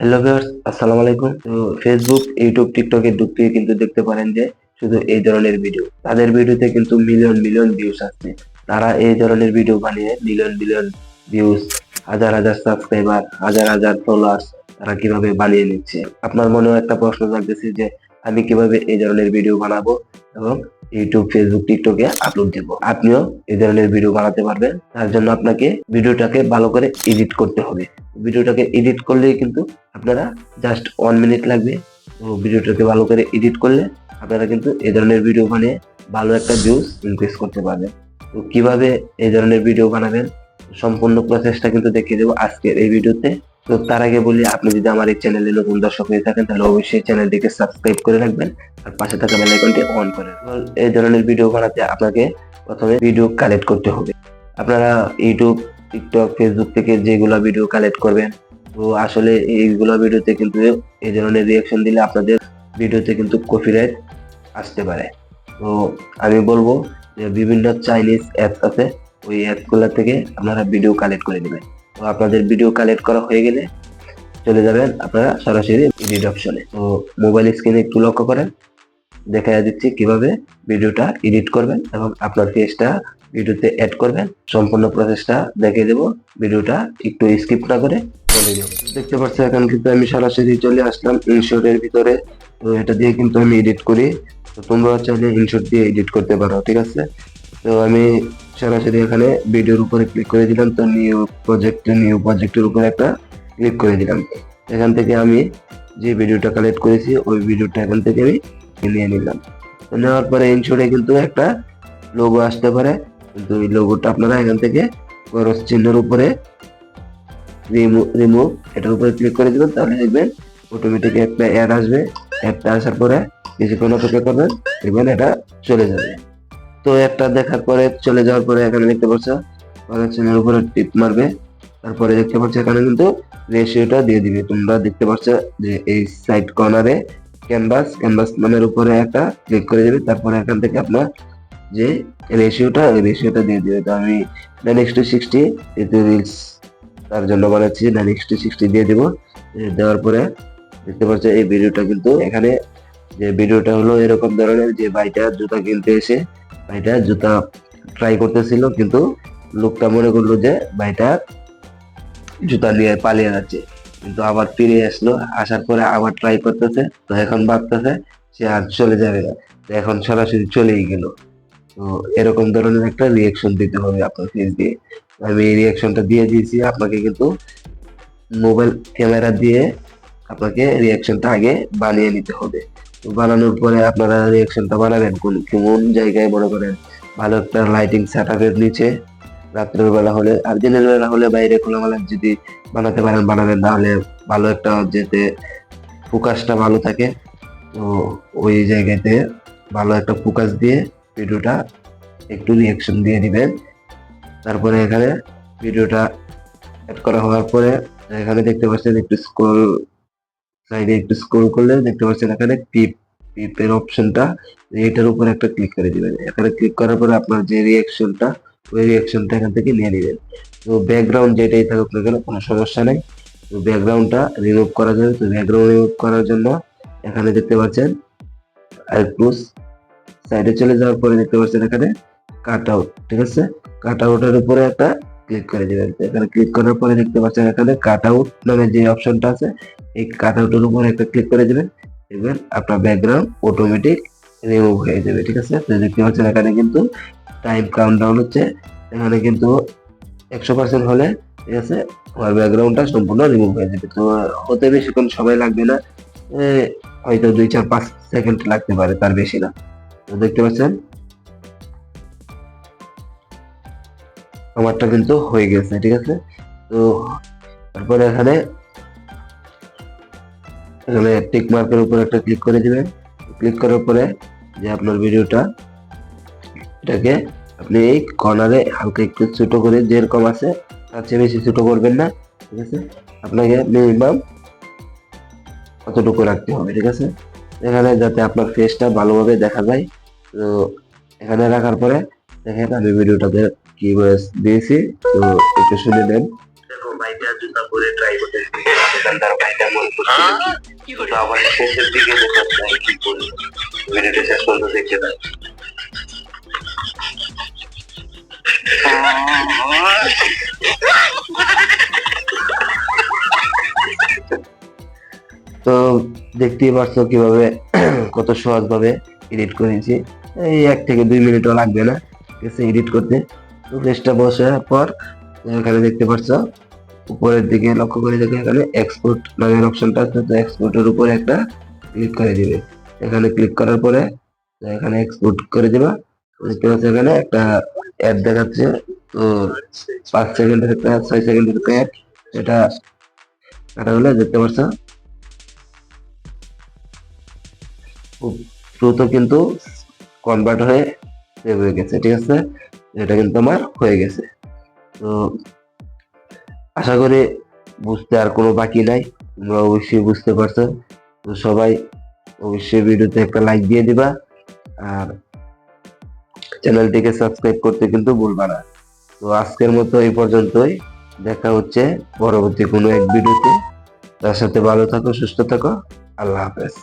Hello viewers আসসালামু আলাইকুম। তো ফেসবুক ইউটিউব টিকটকে ঢুকতে কিন্তু দেখতে পারেন যে শুধু এই ধরনের ভিডিও তাদের ভিডিওতে কিন্তু মিলিয়ন মিলিয়ন ভিউজ আসছে। তারা এই ধরনের ভিডিও বানিয়ে মিলিয়ন মিলিয়ন ভিউজ হাজার হাজার সাবস্ক্রাইবার হাজার হাজার ফলোয়ার্স তারা কীভাবে বানিয়ে নিচ্ছে? আপনার মনেও একটা প্রশ্ন জাগতেছে যে আমি কীভাবে এই ধরনের ভিডিও বানাবো এবং ইউটিউব ফেসবুক টিকটকে আপলোড দেব। আপনিও এই ধরনের ভিডিও বানাতে পারবেন। তার জন্য আপনাকে ভিডিওটাকে ভালো করে এডিট করতে হবে। ভিডিওটাকে এডিট করলেই কিন্তু আপনারা জাস্ট ওয়ান মিনিট লাগবে। তো ভিডিওটাকে ভালো করে এডিট করলে আপনারা কিন্তু এ ধরনের ভিডিও বানিয়ে ভালো একটা ভিউজ ইনক্রিজ করতে পারবেন। তো কীভাবে এই ধরনের ভিডিও বানাবেন? সম্পূর্ণ প্রসেসটা কিন্তু দেখিয়ে দেবো আজকের এই ভিডিওতে। তো তার আগে বলি, আপনি যদি আমার এই চ্যানেলে নতুন দর্শক হয়ে থাকেন, তাহলে অবশ্যই চ্যানেলটিকে সাবস্ক্রাইব করে রাখবেন আর পাশে থাকা বেল আইকনটি অন করে। এই ধরনের ভিডিও বানাতে আপনাকে প্রথমে ভিডিও কালেক্ট করতে হবে। আপনারা ইউটিউব টিকটক ফেসবুক থেকে যেগুলো ভিডিও কালেক্ট করবেন, তো আসলে এইগুলো ভিডিওতে কিন্তু এই ধরনের রিয়াকশন দিলে আপনাদের ভিডিওতে কিন্তু কপিরাইট আসতে পারে। তো আমি বলব যে বিভিন্ন চাইনিজ অ্যাপস আছে ওই অ্যাপসগুলো থেকে আপনারা ভিডিও কালেক্ট করে নেবেন। তো আপনাদের ভিডিও কালেক্ট করা হয়ে গেলে চলে যাবেন আপনারা সরাসরি এডিট অপশনে তো মোবাইল স্ক্রিনে একটু লক্ষ্য করেন, দেখা দিচ্ছি কীভাবে ভিডিওটা এডিট করবেন এবং আপনার ফেসটা ভিডিওতে অ্যাড করবেন। সম্পূর্ণ প্রসেসটা দেখিয়ে দেবো ভিডিওটা একটু স্কিপ না করে চলে যাব। দেখতে পাচ্ছি এখন কিন্তু আমি সরাসরি চলে আসলাম ইনশর্টের ভিতরে। তো এটা দিয়ে কিন্তু আমি এডিট করি। তো তোমরা চাইলে ইনশর্ট দিয়ে এডিট করতে পারো, ঠিক আছে? তো আমি সরাসরি এখানে ভিডিওর উপরে ক্লিক করে দিলাম তো নিউ প্রজেক্ট নিউ প্রজেক্টের উপরে একটা ক্লিক করে দিলাম। এখান থেকে আমি যে ভিডিওটা কালেক্ট করেছি, ওই ভিডিওটা এখান থেকে আমি নিয়ে নিলাম। নেওয়ার পরে ইনশোরে কিন্তু একটা লোগো আসতে পারে। কিন্তু এই লোগোটা আপনারা এখান থেকে ক্রস চিহ্নের উপরে রিমুভ এটার উপরে ক্লিক করে দিবেন, তাহলে দেখবেন অটোমেটিক একটা অ্যাড আসবে। অ্যাডটা আসার পরে কিছুক্ষণ অপেক্ষা করবেন, দেখবেন এটা চলে যাবে। তো একটা দেখার পরে চলে যাওয়ার পরে এখানে দেখতে পাচ্ছ চিহ্নের উপরে টিপ মারবে। তারপরে দেখতে পাচ্ছ এখানে কিন্তু রেশিওটা দিয়ে দিবে। তোমরা দেখতে পাচ্ছ যে এই সাইড কর্নারে ক্যানভাস ক্যানভাস নামের উপরে একটা ক্লিক করে দেবে। তারপরে এখান থেকে আপনার যে রেশিওটা, ওই রেশিওটা দিয়ে দিবে। তো আমি নাইন এক্স টু সিক্সটি এতে রিলস তার জন্য বানাচ্ছি। নাইন এক্স টু সিক্সটি দিয়ে দিব। দেওয়ার পরে দেখতে পাচ্ছ এই ভিডিওটা কিন্তু এখানে যে ভিডিওটা হলো এরকম ধরনের যে ভাইটা জুতা কিনতে এসে ভাইটা জুতা ট্রাই করতেছিল, কিন্তু লোকটা মনে করল যে ভাইটা জুতা নিয়ে পালিয়ে যাচ্ছে। কিন্তু আবার ফিরে আসলো, আসার পরে আবার ট্রাই করতেছে, তো এখন ভাবতেছে সে আর চলে যাবে না। তো এখন সরাসরি চলেই গেল। তো এরকম ধরনের একটা রিয়েকশন দিতে হবে আপনার ফেস দিয়ে। আমি এই রিয়েকশনটা দিয়ে দিয়েছি, আপনাকে কিন্তু মোবাইল ক্যামেরা দিয়ে আপনাকে রিয়েকশনটা আগে বানিয়ে নিতে হবে। বানানোর পরে আপনারা রিয়েকশনটা বানাবেন। কোন কোন জায়গায় মনে করেন ভালো একটা লাইটিং সেট আপের নিচে রাত্রের বেলা হলে, আর দিনের বেলা হলে বাইরে খোলামেলা যদি বানাতে পারেন, বানাবেন, তাহলে ভালো একটা যেতে ফোকাসটা ভালো থাকে। তো ওই জায়গাতে ভালো একটা ফোকাস দিয়ে ভিডিওটা একটু রিয়াকশন দিয়ে দিবেন। তারপরে এখানে ভিডিওটা অ্যাড করা হওয়ার পরে, এখানে দেখতে পাচ্ছেন একটু স্ক্রল সাইডে একটু স্ক্রল করলে দেখতে পাচ্ছেন এখানে টিপ, টিপের অপশনটা এটার উপর একটা ক্লিক করে দিবেন। এখানে ক্লিক করার পরে আপনার যে রিয়াকশনটা ওই রিয়াকশনটা এখান থেকে নিয়ে নেবেন। তো ব্যাকগ্রাউন্ড যেটাই থাকুক না কেন, কোনো সমস্যা নেই। তো ব্যাকগ্রাউন্ডটা রিমুভ করা যাবে তো ব্যাকগ্রাউন্ড রিমুভ করার জন্য এখানে দেখতে পাচ্ছেন আই প্লুস সাইডে চলে যাওয়ার পরে দেখতে পাচ্ছেন এখানে কাট আউট ঠিক আছে? কাট আউটের উপরে একটা ক্লিক করে দিবেন। এখানে ক্লিক করার পরে দেখতে পাচ্ছেন এখানে কাট আউট নামে যে অপশনটা আছে, এই কাট আউটের উপরে একটা ক্লিক করে দিবেন। দেখবেন আপনার ব্যাকগ্রাউন্ড অটোমেটিক রিমুভ হয়ে যাবে, ঠিক আছে? তো দেখতে পাচ্ছেন এখানে কিন্তু টাইম কাউন্ট ডাউন হচ্ছে। এখানে কিন্তু একশো পার্সেন্ট হলে, ঠিক আছে? আমার ব্যাকগ্রাউন্ডটা সম্পূর্ণ রিমুভ হয়ে যাবে। তো হতে বেশিক্ষণ সময় লাগবে না। হয়তো দুই, চার, পাঁচ সেকেন্ড লাগতে পারে, তার বেশি না। তো দেখতে পাচ্ছেন আমারটা কিন্তু হয়ে গেছে, ঠিক আছে? তো তারপরে এখানে এখানে টিক মার্কের উপর একটা ক্লিক করে দিবেন। ক্লিক করার পরে যে আপনার ভিডিওটা এটাকে আপনি এই কর্নারে হালকা একটু ছোট করে যেরকম আছে, তার চেয়ে বেশি ছোট করবেন না, ঠিক আছে? আপনাকে মিনিমাম কতটুকু রাখতে হবে, ঠিক আছে? এখানে যাতে আপনার ফেসটা ভালোভাবে দেখা যায়। তো এখানে রাখার পরে দেখেন আমি ভিডিওটাতে কি ভয়েস দিয়েছি তো একটু শুনে নেন। তো দেখতেই পারছ কীভাবে কত সহজ ভাবে এডিট করেছি। এই এক থেকে দুই মিনিটও লাগবে না এডিট করতে। পেজটা বসার পর এখানে দেখতে পাচ্ছ উপরের দিকে লক্ষ্য করে দেখো এখানে এক্সপোর্ট নামের অপশনটা আছে, তো এক্সপোর্টের উপরে একটা ক্লিক করে দিবে। এখানে ক্লিক করার পরে এখানে এক্সপোর্ট করে দিবা। দেখতে পাচ্ছ এখানে একটা অ্যাড দেখাচ্ছে, তো পাঁচ সেকেন্ডের একটা, ছয় সেকেন্ডের একটা অ্যাড এটা কাটা হলে দেখতে পাচ্ছ। খুব দ্রুত কিন্তু কনভার্ট হয়ে সেভ হয়ে গেছে, ঠিক আছে? এটা কিন্তু আমার হয়ে গেছে। তো আশা করি বুঝতে আর কোনো বাকি নাই, তোমরা অবশ্যই বুঝতে পারছ। তো সবাই অবশ্যই ভিডিওতে একটা লাইক দিয়ে দিবা, আর চ্যানেলটিকে সাবস্ক্রাইব করতে কিন্তু ভুলবা না। তো আজকের মতো এই পর্যন্তই, দেখা হচ্ছে পরবর্তী কোনো এক ভিডিওতে। তার সাথে ভালো থাকো, সুস্থ থাকো, আল্লাহ হাফেজ।